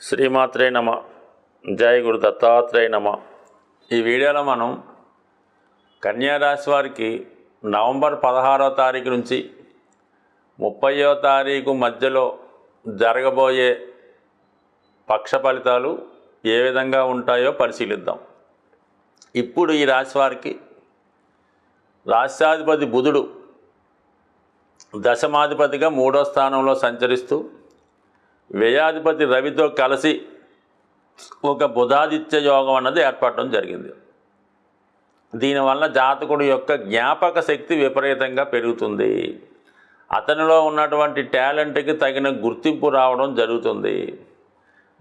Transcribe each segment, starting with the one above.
శ్రీమాత్రే నమ. జయ గురు దత్తాత్రేయ నమ. ఈ వీడియోలో మనం కన్యారాశి వారికి నవంబర్ పదహారో తారీఖు నుంచి ముప్పయో తారీఖు మధ్యలో జరగబోయే పక్ష ఫలితాలు ఏ విధంగా ఉంటాయో పరిశీలిద్దాం. ఇప్పుడు ఈ రాశి వారికి రాష్ట్రాధిపతి బుధుడు దశమాధిపతిగా మూడో స్థానంలో సంచరిస్తూ వ్యయాధిపతి రవితో కలిసి ఒక బుధాదిత్య యోగం అన్నది ఏర్పడడం జరిగింది. దీనివల్ల జాతకుడు యొక్క జ్ఞాపక శక్తి విపరీతంగా పెరుగుతుంది. అతనిలో ఉన్నటువంటి టాలెంట్కి తగిన గుర్తింపు రావడం జరుగుతుంది.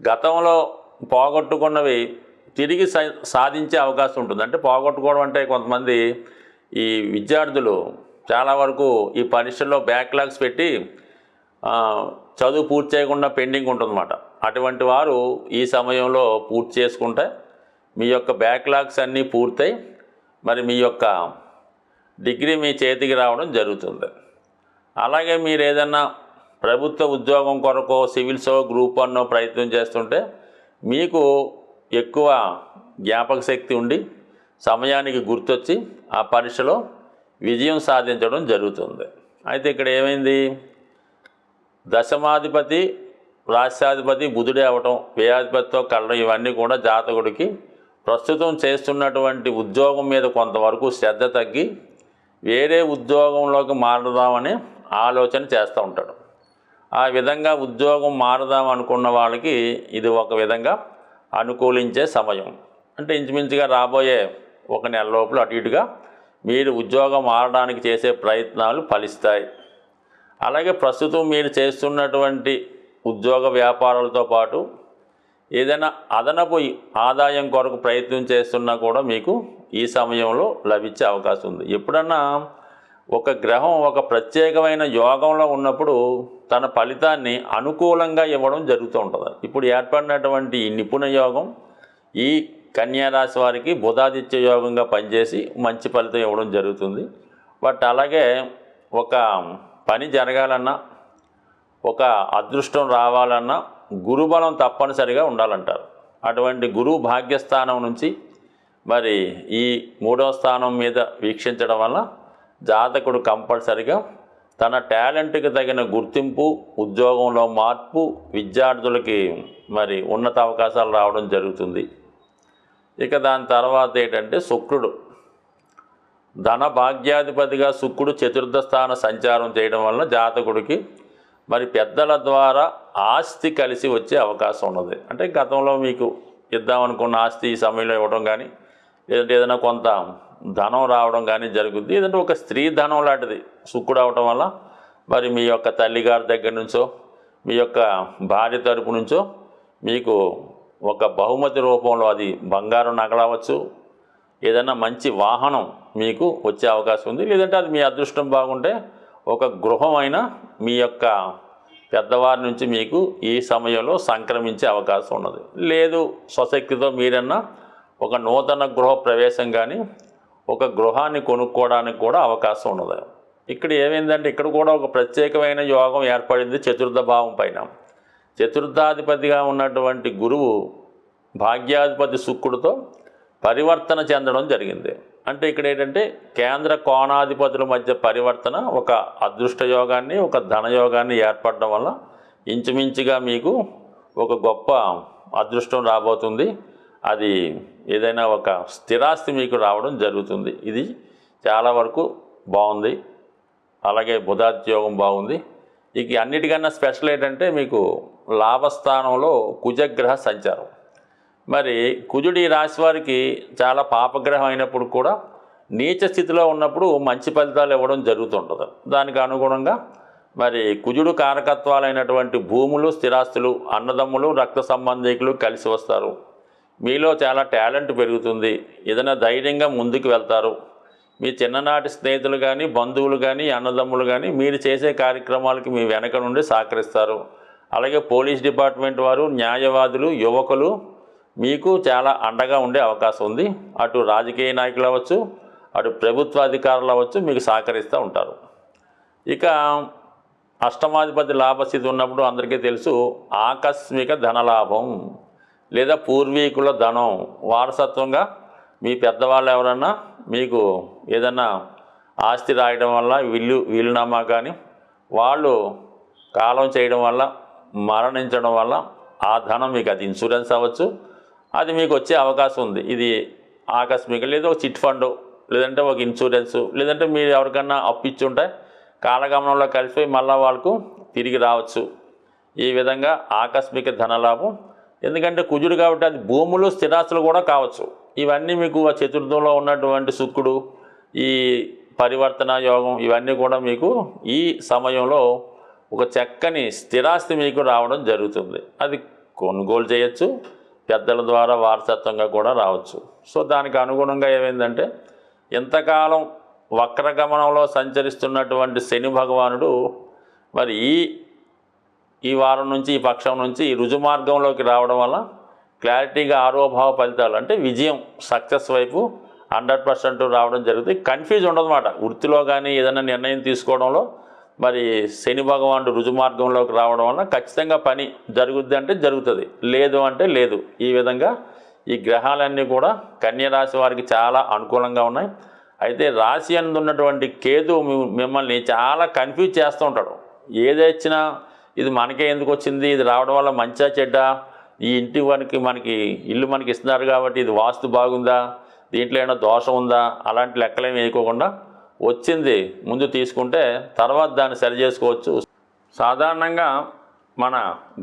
గతంలో పోగొట్టుకున్నవి తిరిగి సా- సాధించే అవకాశం ఉంటుంది. అంటే పోగొట్టుకోవడం అంటే కొంతమంది ఈ విద్యార్థులు చాలా వరకు ఈ పరీక్షల్లో బ్యాక్లాగ్స్ పెట్టి చదువు పూర్తి చేయకుండా పెండింగ్ ఉంటుందన్నమాట. అటువంటి వారు ఈ సమయంలో పూర్తి చేసుకుంటే మీ యొక్క బ్యాక్లాగ్స్ అన్నీ పూర్తయి మరి మీ యొక్క డిగ్రీ మీ చేతికి రావడం జరుగుతుంది. అలాగే మీరు ఏదన్నా ప్రభుత్వ ఉద్యోగం కొరకు సివిల్సో గ్రూప్ వన్నో ప్రయత్నం చేస్తుంటే మీకు ఎక్కువ జ్ఞాపక శక్తి ఉండి సమయానికి గుర్తొచ్చి ఆ పరీక్షలో విజయం సాధించడం జరుగుతుంది. అయితే ఇక్కడ ఏమైంది? దశమాధిపతి రాష్ట్రాధిపతి బుధుడే అవటం వ్యయాధిపతితో కలడం ఇవన్నీ కూడా జాతకుడికి ప్రస్తుతం చేస్తున్నటువంటి ఉద్యోగం మీద కొంతవరకు శ్రద్ధ తగ్గి వేరే ఉద్యోగంలోకి మారదామని ఆలోచన చేస్తూ ఉంటాడు. ఆ విధంగా ఉద్యోగం మారదాం అనుకున్న వాళ్ళకి ఇది ఒక విధంగా అనుకూలించే సమయం. అంటే ఇంచుమించుగా రాబోయే ఒక నెల లోపల అటు ఇటుగా మీరు ఉద్యోగం మారడానికి చేసే ప్రయత్నాలు ఫలిస్తాయి. అలాగే ప్రస్తుతం మీరు చేస్తున్నటువంటి ఉద్యోగ వ్యాపారాలతో పాటు ఏదైనా అదనపు ఆదాయం కొరకు ప్రయత్నం చేస్తున్నా కూడా మీకు ఈ సమయంలో లభించే అవకాశం ఉంది. ఎప్పుడన్నా ఒక గ్రహం ఒక ప్రత్యేకమైన యోగంలో ఉన్నప్పుడు తన ఫలితాన్ని అనుకూలంగా ఇవ్వడం జరుగుతూ ఉంటుంది. ఇప్పుడు ఏర్పడినటువంటి ఈ నిపుణ యోగం ఈ కన్యారాశి వారికి బుధాదిత్య యోగంగా పనిచేసి మంచి ఫలితం ఇవ్వడం జరుగుతుంది. బట్ అలాగే ఒక పని జరగాలన్నా ఒక అదృష్టం రావాలన్నా గురుబలం తప్పనిసరిగా ఉండాలంటారు. అటువంటి గురువు భాగ్యస్థానం నుంచి మరి ఈ మూడవ స్థానం మీద వీక్షించడం వల్ల జాతకుడు కంపల్సరిగా తన టాలెంట్కి తగిన గుర్తింపు ఉద్యోగంలో మార్పు విద్యార్థులకి మరి ఉన్నత అవకాశాలు రావడం జరుగుతుంది. ఇక దాని తర్వాత ఏంటంటే శుక్రుడు. ధన భాగ్యాధిపతిగా శుక్రుడు చతుర్థ స్థాన సంచారం చేయడం వలన జాతకుడికి మరి పెద్దల ద్వారా ఆస్తి కలిసి వచ్చే అవకాశం ఉన్నది. అంటే గతంలో మీకు ఇద్దామనుకున్న ఆస్తి ఈ సమయంలో ఇవ్వడం కానీ లేదంటే ఏదైనా కొంత ధనం రావడం కానీ జరుగుద్ది. ఏదంటే ఒక స్త్రీ ధనం లాంటిది శుక్రుడు అవటం వల్ల మరి మీ యొక్క తల్లిగారి దగ్గర నుంచో మీ యొక్క భార్య తరపు నుంచో మీకు ఒక బహుమతి రూపంలో అది బంగారం నగలవచ్చు. ఏదైనా మంచి వాహనం మీకు వచ్చే అవకాశం ఉంది. లేదంటే అది మీ అదృష్టం బాగుంటే ఒక గృహం మీ యొక్క పెద్దవారి నుంచి మీకు ఈ సమయంలో సంక్రమించే అవకాశం ఉన్నది. లేదు స్వశక్తితో మీరన్నా ఒక నూతన గృహ ప్రవేశం కానీ ఒక గృహాన్ని కొనుక్కోవడానికి కూడా అవకాశం ఉన్నది. ఇక్కడ ఏమైందంటే ఇక్కడ కూడా ఒక ప్రత్యేకమైన యోగం ఏర్పడింది చతుర్థ భావం పైన. చతుర్థాధిపతిగా ఉన్నటువంటి గురువు భాగ్యాధిపతి శుక్రుడితో పరివర్తన చెందడం జరిగింది. అంటే ఇక్కడ ఏంటంటే కేంద్ర కోణాధిపతుల మధ్య పరివర్తన ఒక అదృష్ట యోగాన్ని ఒక ధనయోగాన్ని ఏర్పడడం వల్ల ఇంచుమించుగా మీకు ఒక గొప్ప అదృష్టం రాబోతుంది. అది ఏదైనా ఒక స్థిరాస్తి మీకు రావడం జరుగుతుంది. ఇది చాలా వరకు బాగుంది. అలాగే బుధాత్యోగం బాగుంది. ఇక అన్నిటికన్నా స్పెషల్ ఏంటంటే మీకు లాభస్థానంలో కుజగ్రహ సంచారం. మరి కుజుడి ఈ రాశి వారికి చాలా పాపగ్రహం అయినప్పుడు కూడా నీచ స్థితిలో ఉన్నప్పుడు మంచి ఫలితాలు ఇవ్వడం జరుగుతుంటుంది. దానికి అనుగుణంగా మరి కుజుడు కారకత్వాలైనటువంటి భూములు స్థిరాస్తులు అన్నదమ్ములు రక్త సంబంధికులు కలిసి వస్తారు. మీలో చాలా టాలెంట్ పెరుగుతుంది. ఏదైనా ధైర్యంగా ముందుకు వెళ్తారు. మీ చిన్ననాటి స్నేహితులు కానీ బంధువులు కానీ అన్నదమ్ములు కానీ మీరు చేసే కార్యక్రమాలకి మీ వెనక నుండి సహకరిస్తారు. అలాగే పోలీస్ డిపార్ట్మెంట్ వారు న్యాయవాదులు యువకులు మీకు చాలా అండగా ఉండే అవకాశం ఉంది. అటు రాజకీయ నాయకులు అవ్వచ్చు అటు ప్రభుత్వ అధికారులు అవ్వచ్చు మీకు సహకరిస్తూ ఉంటారు. ఇక అష్టమాధిపతి లాభస్థితి ఉన్నప్పుడు అందరికీ తెలుసు ఆకస్మిక ధనలాభం లేదా పూర్వీకుల ధనం. వారసత్వంగా మీ పెద్దవాళ్ళు ఎవరన్నా మీకు ఏదన్నా ఆస్తి రాయడం వల్ల వీళ్ళు వీలునామా కానీ వాళ్ళు కాలం చేయడం వల్ల మరణించడం వల్ల ఆ ధనం మీకు అది ఇన్సూరెన్స్ అవ్వచ్చు. అది మీకు వచ్చే అవకాశం ఉంది. ఇది ఆకస్మిక లేదా ఒక చిట్ ఫండ్ లేదంటే ఒక ఇన్సూరెన్స్ లేదంటే మీరు ఎవరికన్నా అప్పు ఉంటే కాలగమనంలో కలిసిపోయి మళ్ళీ వాళ్ళకు తిరిగి రావచ్చు. ఈ విధంగా ఆకస్మిక ధనలాభం. ఎందుకంటే కుజుడు కాబట్టి అది భూములు స్థిరాస్తులు కూడా కావచ్చు. ఇవన్నీ మీకు ఆ చతుర్థంలో ఉన్నటువంటి శుక్రుడు ఈ పరివర్తన యోగం ఇవన్నీ కూడా మీకు ఈ సమయంలో ఒక చక్కని స్థిరాస్తి మీకు రావడం జరుగుతుంది. అది కొనుగోలు చేయొచ్చు. పెద్దల ద్వారా వారసత్వంగా కూడా రావచ్చు. సో దానికి అనుగుణంగా ఏమైందంటే ఎంతకాలం వక్రగమనంలో సంచరిస్తున్నటువంటి శని భగవానుడు మరి ఈ ఈ వారం నుంచి ఈ పక్షం నుంచి ఈ రుజు మార్గంలోకి రావడం వల్ల క్లారిటీగా ఆరోభావ ఫలితాలు అంటే విజయం సక్సెస్ వైపు హండ్రెడ్ పర్సెంట్ రావడం జరుగుతుంది. కన్ఫ్యూజ్ ఉండదన్నమాట. వృత్తిలో కానీ ఏదైనా నిర్ణయం తీసుకోవడంలో మరి శని భగవానుడు రుజుమార్గంలోకి రావడం వల్ల ఖచ్చితంగా పని జరుగుద్ది అంటే జరుగుతుంది. లేదు అంటే లేదు. ఈ విధంగా ఈ గ్రహాలన్నీ కూడా కన్యరాశి వారికి చాలా అనుకూలంగా ఉన్నాయి. అయితే రాశి అందు ఉన్నటువంటి కేతు మిమ్మల్ని చాలా కన్ఫ్యూజ్ చేస్తూ ఉంటాడు. ఏదొచ్చినా ఇది మనకే ఎందుకు వచ్చింది? ఇది రావడం వల్ల మంచా చెడ్డ? ఈ ఇంటి వారికి మనకి ఇల్లు మనకి ఇస్తున్నారు కాబట్టి ఇది వాస్తు బాగుందా? దీంట్లో ఏమైనా దోషం ఉందా? అలాంటి లెక్కలేమి వేయకోకుండా వచ్చింది ముందు తీసుకుంటే తర్వాత దాన్ని సరి చేసుకోవచ్చు. సాధారణంగా మన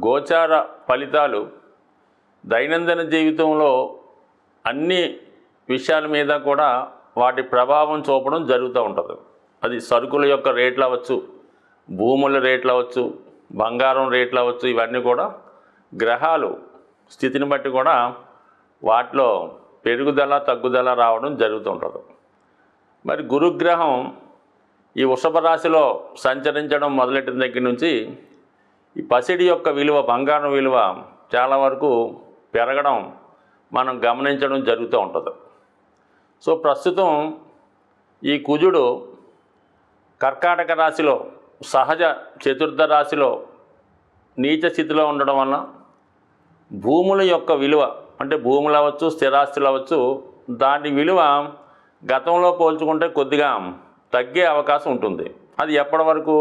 గోచార ఫలితాలు దైనందిన జీవితంలో అన్ని విషయాల మీద కూడా వాటి ప్రభావం చూపడం జరుగుతూ ఉంటుంది. అది సరుకుల యొక్క రేట్లు అవ్వచ్చు భూముల రేట్లు అవ్వచ్చు బంగారం రేట్లు అవ్వచ్చు ఇవన్నీ కూడా గ్రహాలు స్థితిని బట్టి కూడా వాటిలో పెరుగుదల తగ్గుదల రావడం జరుగుతుంటుంది మరి గురుగ్రహం ఈ వృషభ రాశిలో సంచరించడం మొదలెట్టిన దగ్గర నుంచి ఈ పసిడి యొక్క విలువ బంగారం విలువ చాలా వరకు పెరగడం మనం గమనించడం జరుగుతూ ఉంటుంది. సో ప్రస్తుతం ఈ కుజుడు కర్కాటక రాశిలో సహజ చతుర్థ రాశిలో నీచ స్థితిలో ఉండడం వలన భూముల యొక్క విలువ అంటే భూములు అవ్వచ్చు స్థిరాస్తులు అవ్వచ్చు దాని విలువ గతంలో పోల్చుకుంటే కొద్దిగా తగ్గే అవకాశం ఉంటుంది. అది ఎప్పటి వరకు?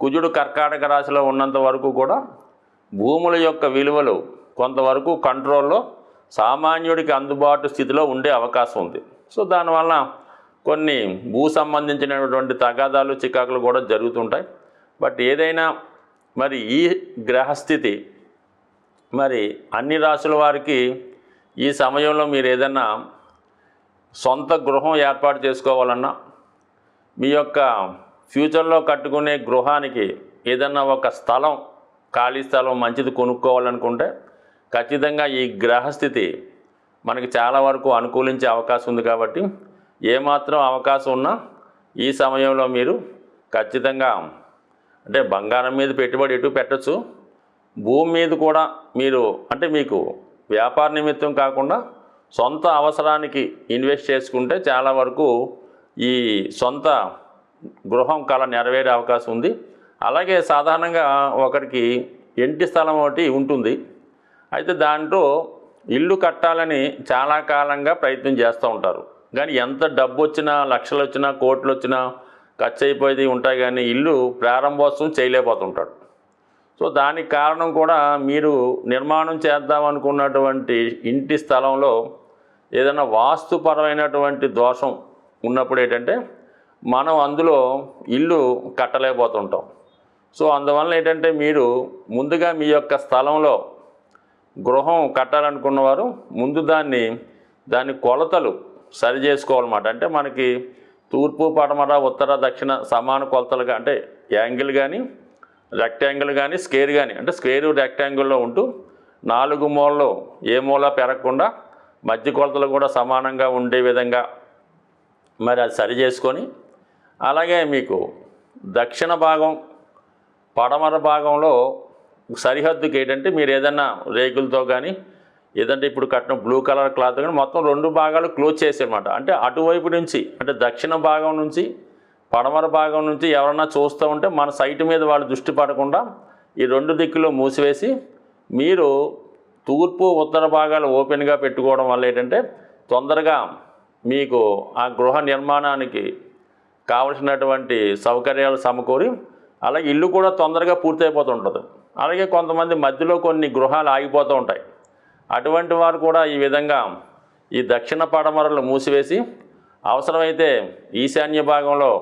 కుజుడు కర్కాటక రాశిలో ఉన్నంత వరకు కూడా భూముల యొక్క విలువలు కొంతవరకు కంట్రోల్లో సామాన్యుడికి అందుబాటు స్థితిలో ఉండే అవకాశం ఉంది. సో దానివల్ల కొన్ని భూ సంబంధించినటువంటి తగాదాలు చికాకులు కూడా జరుగుతుంటాయి. బట్ ఏదైనా మరి ఈ గ్రహస్థితి మరి అన్ని రాసుల వారికి ఈ సమయంలో మీరు ఏదైనా సొంత గృహం ఏర్పాటు చేసుకోవాలన్నా మీ యొక్క ఫ్యూచర్లో కట్టుకునే గృహానికి ఏదన్నా ఒక స్థలం ఖాళీ స్థలం మంచిది కొనుక్కోవాలనుకుంటే ఖచ్చితంగా ఈ గ్రహస్థితి మనకి చాలా వరకు అనుకూలించే అవకాశం ఉంది కాబట్టి ఏమాత్రం అవకాశం ఉన్నా ఈ సమయంలో మీరు ఖచ్చితంగా అంటే బంగారం మీద పెట్టుబడి ఎటు పెట్టచ్చు. భూమి మీద కూడా మీరు అంటే మీకు వ్యాపార నిమిత్తం కాకుండా సొంత అవసరానికి ఇన్వెస్ట్ చేసుకుంటే చాలా వరకు ఈ సొంత గృహం కళ నెరవేరే అవకాశం ఉంది. అలాగే సాధారణంగా ఒకరికి ఇంటి స్థలం ఒకటి ఉంటుంది. అయితే దాంట్లో ఇల్లు కట్టాలని చాలా కాలంగా ప్రయత్నం చేస్తూ ఉంటారు. కానీ ఎంత డబ్బు వచ్చినా లక్షలు వచ్చినా కోట్లు వచ్చినా ఖర్చు అయిపోయేది ఉంటాయి కానీ ఇల్లు ప్రారంభోత్సవం చేయలేకపోతుంటాడు సో దానికి కారణం కూడా మీరు నిర్మాణం చేద్దాం అనుకున్నటువంటి ఇంటి స్థలంలో ఏదైనా వాస్తుపరమైనటువంటి దోషం ఉన్నప్పుడు ఏంటంటే మనం అందులో ఇల్లు కట్టలేకపోతుంటాం. సో అందువల్ల ఏంటంటే మీరు ముందుగా మీ యొక్క స్థలంలో గృహం కట్టాలనుకున్నవారు ముందు దాన్ని దాని కొలతలు సరి చేసుకోవాలన్నమాట. అంటే మనకి తూర్పు పడమర ఉత్తర దక్షిణ సమాన కొలతలుగా అంటే యాంగిల్ కానీ రెక్టాంగిల్ కానీ స్క్వేర్ కానీ అంటే స్క్వేర్ రెక్టాంగిల్లో ఉంటూ నాలుగు మూలలో ఏ మూల పెరగకుండా మధ్య కొలతలు కూడా సమానంగా ఉండే విధంగా మరి అది సరి చేసుకొని అలాగే మీకు దక్షిణ భాగం పడమర భాగంలో సరిహద్దుకి ఏంటంటే మీరు ఏదన్నా రేకులతో కానీ ఏదంటే ఇప్పుడు కట్టిన బ్లూ కలర్ క్లాత్ కానీ మొత్తం రెండు భాగాలు క్లోజ్ చేసేయమాట అంటే అటువైపు నుంచి అంటే దక్షిణ భాగం నుంచి పడమర భాగం నుంచి ఎవరన్నా చూస్తూ ఉంటే మన సైట్ మీద వాళ్ళు దృష్టి పడకుండా ఈ రెండు దిక్కులు మూసివేసి మీరు తూర్పు ఉత్తర భాగాలు ఓపెన్గా పెట్టుకోవడం వల్ల ఏంటంటే తొందరగా మీకు ఆ గృహ నిర్మాణానికి కావలసినటువంటి సౌకర్యాలు సమకూరి అలాగే ఇల్లు కూడా తొందరగా పూర్తయిపోతుంటుంది. అలాగే కొంతమంది మధ్యలో కొన్ని గృహాలు ఆగిపోతూ ఉంటాయి. అటువంటి వారు కూడా ఈ విధంగా ఈ దక్షిణ పడమరలు మూసివేసి అవసరమైతే ఈశాన్య భాగంలో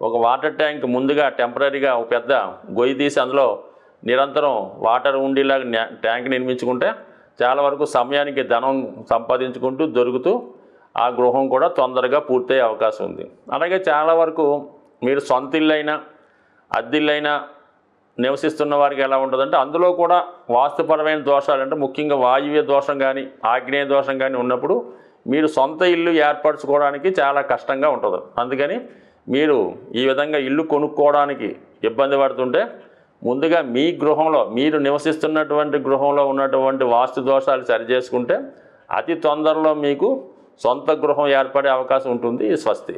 ఒక వాటర్ ట్యాంక్ ముందుగా టెంపరీగా ఒక పెద్ద గొయ్యి తీసి అందులో నిరంతరం వాటర్ ఉండేలాగా ట్యాంక్ నిర్మించుకుంటే చాలా వరకు సమయానికి ధనం సంపాదించుకుంటూ దొరుకుతూ ఆ గృహం కూడా తొందరగా పూర్తయ్యే అవకాశం ఉంది. అలాగే చాలా వరకు మీరు సొంత ఇల్లైనా అద్దిల్లైనా నివసిస్తున్న వారికి ఎలా ఉంటుందంటే అందులో కూడా వాస్తుపరమైన దోషాలు అంటే ముఖ్యంగా వాయువ్య దోషం కానీ ఆగ్నేయ దోషం కానీ ఉన్నప్పుడు మీరు సొంత ఇల్లు ఏర్పరచుకోవడానికి చాలా కష్టంగా ఉంటుంది. అందుకని మీరు ఈ విధంగా ఇల్లు కొనుక్కోవడానికి ఇబ్బంది పడుతుంటే ముందుగా మీ గృహంలో మీరు నివసిస్తున్నటువంటి గృహంలో ఉన్నటువంటి వాస్తు దోషాలు సరిచేసుకుంటే అతి తొందరలో మీకు సొంత గృహం ఏర్పడే అవకాశం ఉంటుంది ఈ స్వస్తి.